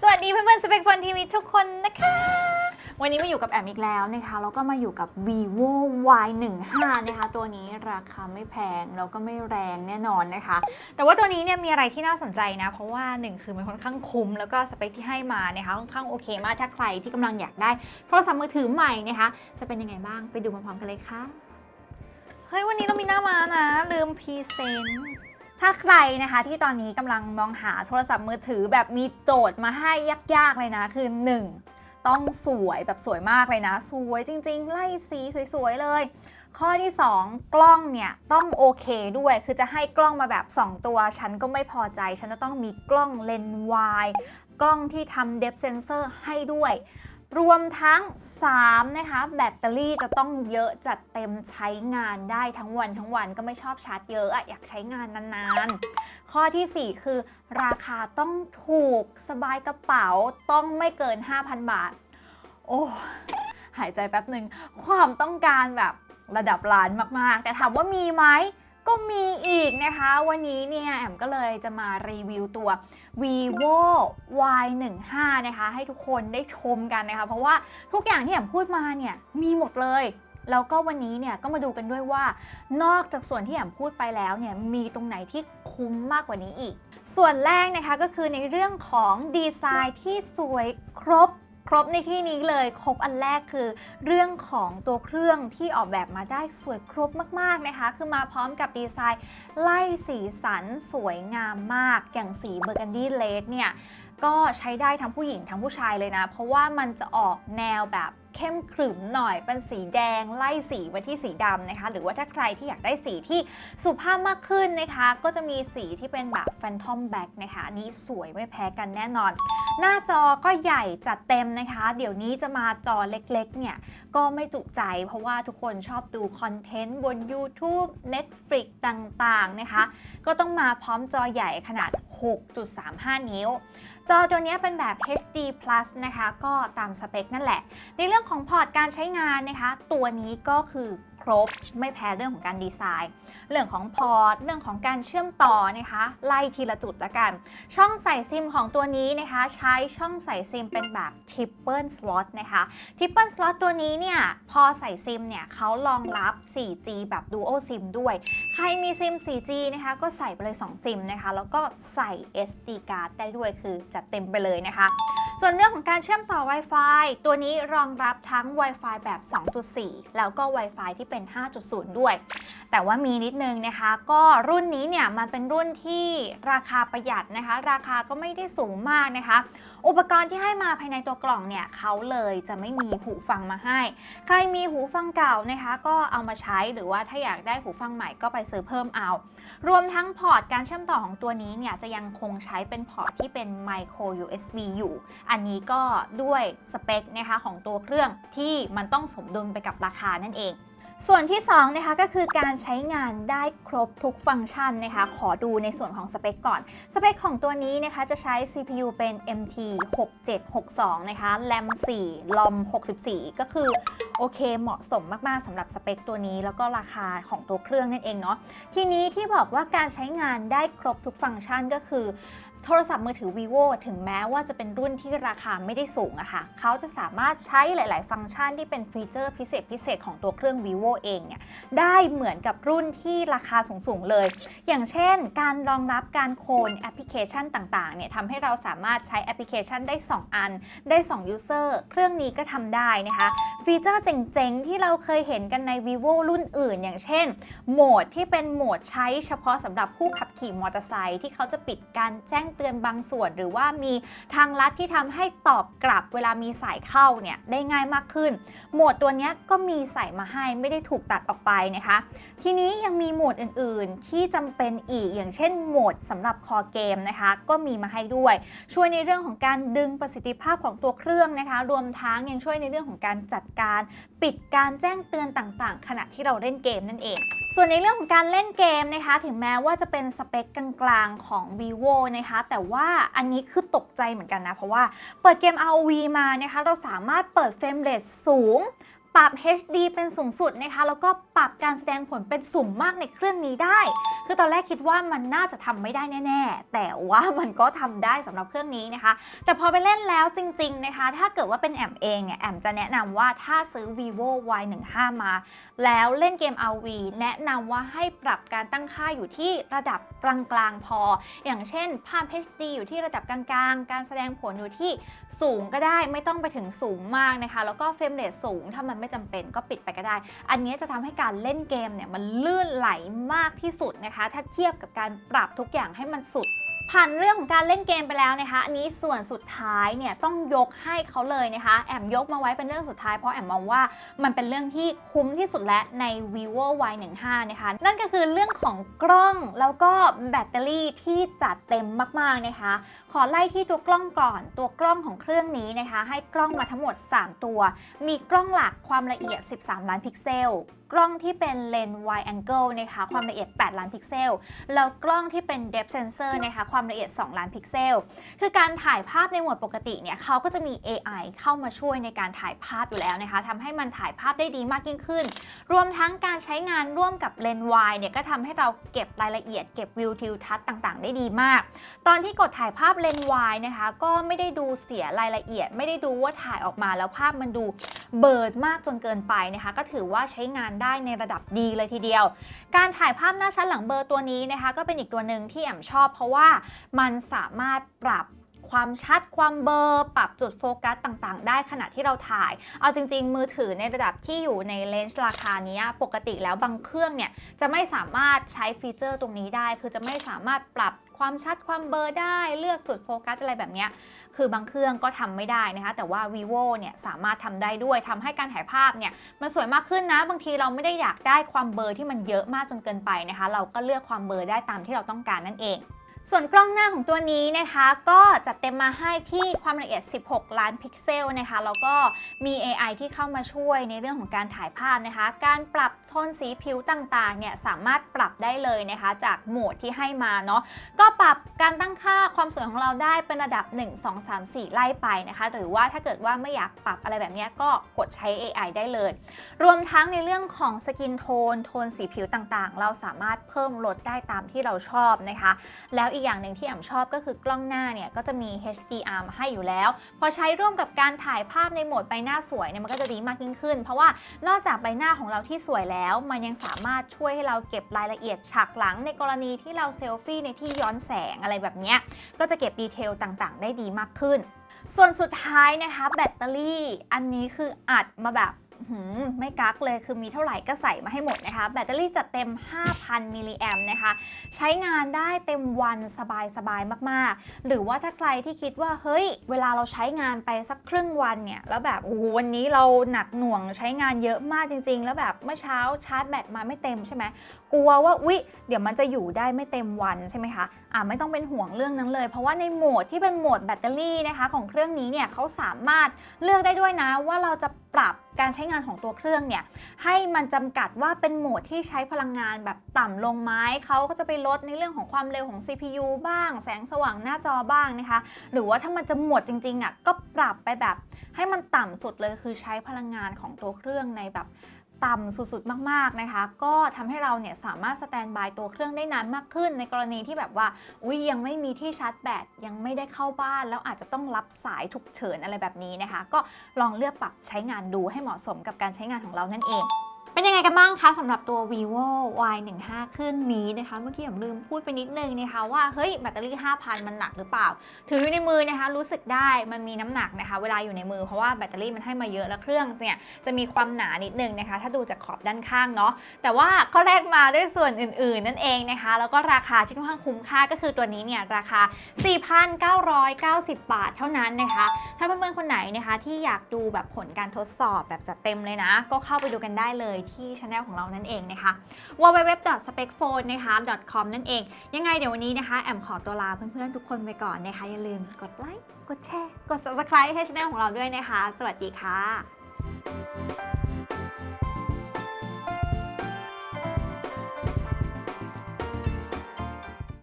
สวัสดีเพื่อนๆสเปกฟอนทีวีทุกคนนะคะ วันนี้มาอยู่กับแอมอีกแล้วนะคะ แล้วก็มาอยู่กับ vivo y 1 5นะคะ ตัวนี้ราคาไม่แพง แล้วก็ไม่แรงแน่นอนนะคะ แต่ว่าตัวนี้เนี่ยมีอะไรที่น่าสนใจนะ เพราะว่าหนึ่งคือมันค่อนข้างคุ้ม แล้วก็สเปคที่ให้มานะคะ ค่อนข้างโอเคมาก ถ้าใครที่กำลังอยากได้โทรศัพท์มือถือใหม่นะคะ จะเป็นยังไงบ้าง ไปดูพร้อมๆกันเลยค่ะ เฮ้ย วันนี้เรามีหน้ามานะ ลืมพรีเซนต์ ถ้าใครนะคะที่ตอนนี้กำลังมองหาโทรศัพท์มือถือแบบมีโจทย์มาให้ยากๆเลยนะ คือ 1. ต้องสวยแบบสวยมากเลยนะ สวยจริง ๆ ไล่สีสวยๆเลย ข้อที่ 2 กล้องเนี่ยต้องโอเคด้วย คือจะให้กล้องมาแบบ 2 ตัว ฉันก็ไม่พอใจ ฉันจะต้องมีกล้องเลนส์วายกล้องที่ทำเดฟเซนเซอร์ให้ด้วย รวมทั้ง 3 นะคะ แบตเตอรี่จะต้องเยอะจัดเต็มใช้งานได้ทั้งวันทั้งวันก็ไม่ชอบชาร์จเยอะอะอยากใช้งานนานๆ ข้อทีสี่ 4 คือราคาต้องถูกสบายกระเป๋าต้องไม่เกิน 5,000 บาท โอ้หายใจแป๊บหนึ่งความต้องการแบบระดับล้านมากๆ แต่ถามว่ามีไหม ก็มีอีกนะคะ วันนี้เนี่ยแอมก็เลยจะมารีวิวตัว vivo y 1 5นะคะ ให้ทุกคนได้ชมกันนะคะ เพราะว่าทุกอย่างที่แอมพูดมาเนี่ยมีหมดเลยแล้วก็วันนี้เนี่ยก็มาดูกันด้วยว่านอกจากส่วนที่แอมพูดไปแล้วเนี่ยมีตรงไหนที่คุ้มมากกว่านี้อีก ส่วนแรกนะคะก็คือในเรื่องของดีไซน์ที่สวยครบ ครบในที่นี้เลยครบอันแรกคือ เรื่องของตัวเครื่องที่ออกแบบมาได้สวยครบมากๆนะคะ คือมาพร้อมกับดีไซน์ไล่สีสันสวยงามมาก อย่างสีเบอร์กันดี้เลดเนี่ยก็ใช้ได้ทั้งผู้หญิงทั้งผู้ชายเลยนะ เพราะว่ามันจะออกแนวแบบ เข้มขรึมหน่อย เป็นสีแดงไล่สีไว้ที่สีดำนะคะ หรือว่าถ้าใครที่อยากได้สีที่สุภาพมากขึ้นนะคะ ก็จะมีสีที่เป็นแบบ Phantom Black นะคะอันนี้สวยไม่แพ้กันแน่นอน หน้าจอก็ใหญ่จัดเต็มนะคะ เดี๋ยวนี้จะมาจอเล็กๆเนี่ยก็ไม่จุใจ เพราะว่าทุกคนชอบดูคอนเทนต์บน YouTube Netflix ต่างๆนะคะ ก็ต้องมาพร้อมจอใหญ่ขนาด 6.35 นิ้ว จอตัวนี้เป็นแบบ HD Plus นะคะ ก็ตามสเปคนั่นแหละ ในเรื่องของพอร์ตการใช้งานนะคะ ตัวนี้ก็คือ รบ ไม่แพ้เรื่องของการดีไซน์ เรื่องของพอร์ต เรื่องของการเชื่อมต่อนะคะ ไล่ทีละจุดละกัน ช่องใส่ซิมของตัวนี้นะคะ ใช้ช่องใส่ซิมเป็นแบบ Triple Slot นะคะ Triple Slot ตัวนี้เนี่ยพอใส่ซิมเนี่ยเขารองรับ 4G แบบ Dual SIM ด้วย ใครมีซิม 4G นะคะก็ใส่ไปเลย 2 ซิมนะคะ แล้วก็ใส่ SD card ได้ด้วยคือจัดเต็มไปเลยนะคะ ส่วนเรื่องของการเชื่อมต่อ Wi-Fi ตัวนี้รองรับทั้ง Wi-Fi แบบ 2.4 แล้วก็ Wi-Fi ที่เป็น 5.0 ด้วย แต่ว่ามีนิดนึงนะคะ ก็รุ่นนี้เนี่ยมันเป็นรุ่นที่ราคาประหยัดนะคะ ราคาก็ไม่ได้สูงมากนะคะ อุปกรณ์ที่ให้มาภายในตัวกล่องเนี่ยเขาเลยจะไม่มีหูฟังมาให้ ใครมีหูฟังเก่านะคะ ก็เอามาใช้หรือว่าถ้าอยากได้หูฟังใหม่ก็ไปซื้อเพิ่มเอา รวมทั้งพอร์ตการเชื่อมต่อของตัวนี้เนี่ยจะยังคงใช้เป็นพอร์ตที่เป็น micro USB อยู่อันนี้ก็ด้วยสเปคนะคะของตัวเครื่องที่มันต้องสมดุลไปกับราคานั่นเอง ส่วนที่2นะคะก็คือการใช้งานได้ครบทุกฟังก์ชันนะคะ ขอดูในส่วนของสเปคก่อน สเปคของตัวนี้นะคะจะใช้ CPU เป็น MT 6762นะคะ RAM 4 ROM 64 ก็คือโอเคเหมาะสมมากๆสำหรับสเปคตัวนี้แล้วก็ราคาของตัวเครื่องนั่นเองเนาะทีนี้ที่บอกว่าการใช้งานได้ครบทุกฟังก์ชันก็คือโทรศัพท์มือถือ vivo ถึงแม้ว่าจะเป็นรุ่นที่ราคาไม่ได้สูงอะค่ะเขาจะสามารถใช้หลาย ๆ ฟังก์ชันที่เป็นฟีเจอร์พิเศษพิเศษของตัวเครื่อง vivo เองเนี่ยได้เหมือนกับรุ่นที่ราคาสูง ๆ เลย อย่างเช่น การรองรับการโคลนแอปพลิเคชันต่าง ๆ เนี่ยทำให้เราสามารถใช้แอปพลิเคชันได้ 2 อัน ได้ 2 user เครื่องนี้ก็ทำได้นะคะ ฟีเจอร์เจ๋ง ๆ ที่เราเคยเห็นกันใน vivo รุ่นอื่น อย่างเช่น โหมดที่เป็นโหมดใช้เฉพาะสำหรับผู้ขับขี่มอเตอร์ไซค์ที่เขาจะปิดการแจ้งเตือนบางส่วน หรือว่ามีทางลัดที่ทำให้ตอบกลับเวลามีสายเข้าเนี่ยได้ง่ายมากขึ้น โหมดตัวนี้ก็มีใส่มาให้ไม่ได้ถูกตัดออกไปนะคะ ทีนี้ยังมีโหมดอื่นๆ ที่จำเป็นอีกอย่างเช่นโหมดสำหรับคอเกมนะคะ ก็มีมาให้ด้วย ช่วยในเรื่องของการดึงประสิทธิภาพของตัวเครื่องนะคะ รวมทั้งยังช่วยในเรื่องของการจัดการปิดการแจ้งเตือนต่างๆ ขณะที่เราเล่นเกมนั่นเอง ส่วนในเรื่องของการเล่นเกมนะคะ ถึงแม้ว่าจะเป็นสเปคกลางๆของ vivo นะคะแต่ว่าอันนี้คือตกใจเหมือนกันนะ เพราะว่าเปิดเกม ROV มานะคะ เราสามารถเปิดเฟรมเรทสูง ปรับ HD เป็นสูงสุดนะคะ แล้วก็ปรับการแสดงผลเป็นสูงมากในเครื่องนี้ได้ คือตอนแรกคิดว่ามันน่าจะทำไม่ได้แน่ ๆ แต่ว่ามันก็ทำได้สำหรับเครื่องนี้นะคะ แต่พอไปเล่นแล้วจริง ๆ นะคะ ถ้าเกิดว่าเป็นแอมเองเนี่ยแอมจะแนะนำว่าถ้าซื้อ vivo y15 มา แล้วเล่นเกม RV แนะนำว่าให้ปรับการตั้งค่าอยู่ที่ระดับกลางๆพอ อย่างเช่น ภาพ HD อยู่ที่ระดับกลางๆ การแสดงผลอยู่ที่สูงก็ได้ไม่ต้องไปถึงสูงมากนะคะ แล้วก็เฟรมเรทสูงถ้ามันไม่จำเป็นก็ปิดไปก็ได้ อันนี้จะทำให้การเล่นเกมเนี่ยมันลื่นไหลมากที่สุดนะคะ ถ้าเทียบกับการปรับทุกอย่างให้มันสุด ผ่านเรื่องของการเล่นเกมไปแล้วนะคะ อันนี้ส่วนสุดท้ายเนี่ยต้องยกให้เขาเลยนะคะ แอมยกมาไว้เป็นเรื่องสุดท้ายเพราะแอมมองว่ามันเป็นเรื่องที่คุ้มที่สุดและใน vivo y15 นะคะ นั่นก็คือเรื่องของกล้องแล้วก็แบตเตอรี่ที่จัดเต็มมากๆนะคะ ขอไล่ที่ตัวกล้องก่อนตัวกล้องของเครื่องนี้นะคะ ให้กล้องมาทั้งหมด 3 ตัว มีกล้องหลักความละเอียด 13 ล้านพิกเซลกล้องที่เป็นเลนส์ wide angle นะคะความละเอียด 8 ล้านพิกเซล แล้วกล้องที่เป็น depth sensor นะคะความละเอียด 2 ล้านพิกเซล คือการถ่ายภาพในโหมดปกติเนี่ยเขาก็จะมี AI เข้ามาช่วยในการถ่ายภาพอยู่แล้วนะคะทำให้มันถ่ายภาพได้ดีมากยิ่งขึ้น รวมทั้งการใช้งานร่วมกับเลนส์ wide เนี่ยก็ทำให้เราเก็บรายละเอียดเก็บวิวทิวทัศน์ต่างๆ ได้ดีมาก ตอนที่กดถ่ายภาพเลนส์ wide นะคะก็ไม่ได้ดูเสียรายละเอียด ไม่ได้ดูว่าถ่ายออกมาแล้วภาพมันดูเบิร์ดมากจนเกินไปนะคะก็ถือว่าใช้งานได้ในระดับดีเลยทีเดียว การถ่ายภาพหน้าชั้นหลังเบอร์ตัวนี้นะคะ ก็เป็นอีกตัวหนึ่งที่แอมชอบ เพราะว่ามันสามารถปรับ ความชัดความเบลอร์ปรับจุดโฟกัสต่างๆ ได้ขณะที่เราถ่าย เอาจริง ๆ มือถือในระดับที่อยู่ในเลนส์ราคานี้ปกติแล้วบางเครื่องเนี่ยจะไม่สามารถใช้ฟีเจอร์ตรงนี้ได้ คือจะไม่สามารถปรับความชัดความเบลอร์ได้เลือกจุดโฟกัสอะไรแบบนี้คือบางเครื่องก็ทำไม่ได้นะคะ แต่ว่า vivo เนี่ยสามารถทำได้ด้วยทำให้การถ่ายภาพเนี่ยมันสวยมากขึ้นนะ บางทีเราไม่ได้อยากได้ความเบลอที่มันเยอะมากจนเกินไปนะคะ เราก็เลือกความเบลอได้ตามที่เราต้องการนั่นเอง ส่วนกล้องหน้าของตัวนี้นะคะก็จัดเต็มมาให้ที่ความละเอียด 16 ล้านพิกเซลนะคะแล้วก็มี AI ที่เข้ามาช่วยในเรื่องของการถ่ายภาพนะคะ การปรับโทนสีผิวต่างๆเนี่ยสามารถปรับได้เลยนะคะ จากโหมดที่ให้มาเนาะก็ปรับการตั้งค่าความสวยของเราได้เป็นระดับ 1 2 3 4 ไล่ไปนะคะ หรือว่าถ้าเกิดว่าไม่อยากปรับอะไรแบบนี้ก็กดใช้ AI ได้เลย รวมทั้งในเรื่องของสกินโทนโทนสีผิวต่างๆ เราสามารถเพิ่มลดได้ตามที่เราชอบนะคะ แล้วอีกอย่างหนึ่งที่แอมชอบก็คือกล้องหน้าเนี่ยก็จะมี HDR มาให้อยู่แล้ว พอใช้ร่วมกับการถ่ายภาพในโหมดใบหน้าสวยเนี่ยมันก็จะดีมากยิ่งขึ้น เพราะว่านอกจากใบหน้าของเราที่สวยแล้ว มันยังสามารถช่วยให้เราเก็บรายละเอียดฉากหลังในกรณีที่เราเซลฟี่ในที่ย้อนแสงอะไรแบบเนี้ยก็จะเก็บดีเทลต่างๆ ได้ดีมากขึ้น ส่วนสุดท้ายนะคะแบตเตอรี่ อันนี้คืออัดมาแบบ ไม่กักเลยคือมีเท่าไหร่ก็ใส่มาให้หมดนะคะ แบตเตอรี่จัดเต็ม 5,000 มิลลิแอมนะคะ ใช้งานได้เต็มวันสบายๆ มากๆ หรือว่าถ้าใครที่คิดว่า เฮ้ย เวลาเราใช้งานไปสักครึ่งวันเนี่ย แล้วแบบโอ้วันนี้เราหนักหน่วงใช้งานเยอะมากจริง ๆ แล้วแบบเมื่อเช้าชาร์จแบตมาไม่เต็มใช่ไหมกลัวว่าอุ๊ยเดี๋ยวมันจะอยู่ได้ไม่เต็มวันใช่ไหมคะอ่าไม่ต้องเป็นห่วงเรื่องนั้นเลย เพราะว่าในโหมดที่เป็นโหมดแบตเตอรี่นะคะของเครื่องนี้เนี่ยเขาสามารถเลือกได้ด้วยนะว่าเราจะปรับการใช้งานของตัวเครื่องเนี่ยให้มันจำกัดว่าเป็นโหมดที่ใช้พลังงานแบบต่ำลงไหมเขาก็จะไปลดในเรื่องของความเร็วของ CPU บ้าง แสงสว่างหน้าจอบ้างนะคะ หรือว่าถ้ามันจะหมดจริงๆอะก็ปรับไปแบบให้มันต่ำสุดเลยคือใช้พลังงานของตัวเครื่องในแบบ ต่ำสุดๆ มากๆนะคะ ก็ทำให้เราเนี่ยสามารถสแตนบายตัวเครื่องได้นานมากขึ้น ในกรณีที่แบบว่าอุ้ยยังไม่มีที่ชาร์จแบตยังไม่ได้เข้าบ้าน แล้วอาจจะต้องรับสายฉุกเฉินอะไรแบบนี้นะคะ ก็ลองเลือกปรับใช้งานดูให้เหมาะสมกับการใช้งานของเรานั่นเอง เป็นยังไงกันบ้างคะสำหรับตัว vivo y15 เครื่องนี้นะคะ เมื่อกี้ผมลืมพูดไปนิดนึงนะคะว่าเฮ้ยแบตเตอรี่ 5,000 มันหนักหรือเปล่า ถืออยู่ในมือนะคะ รู้สึกได้มันมีน้ำหนักนะคะ เวลาอยู่ในมือเพราะว่าแบตเตอรี่มันให้มาเยอะแล้วเครื่องเนี่ยจะมีความหนานิดนึงนะคะ ถ้าดูจากขอบด้านข้างเนาะแต่ว่าก็แลกมาด้วยส่วนอื่น ๆ นั่นเองนะคะ แล้วก็ราคาที่ค่อนข้างคุ้มค่าก็คือตัวนี้เนี่ยราคา 4,990 บาทเท่านั้นนะคะ ถ้าเพื่อนๆคนไหนนะคะที่อยากดูแบบผลการทดสอบแบบจัดเต็มเลยนะ ก็เข้าไปดูกันได้เลยที่ช anel ของเรานั่นเองนะคะ www.specphone นะคะ .com นั่นเอง ยังไงเดี๋ยววันนี้นะคะ แอมขอตัวลาเพื่อนๆ ทุกคนไปก่อนนะคะ อย่าลืมกดไลค์กดแชร์ กด subscribe ให้ช anel ของเราด้วยนะคะ สวัสดีค่ะ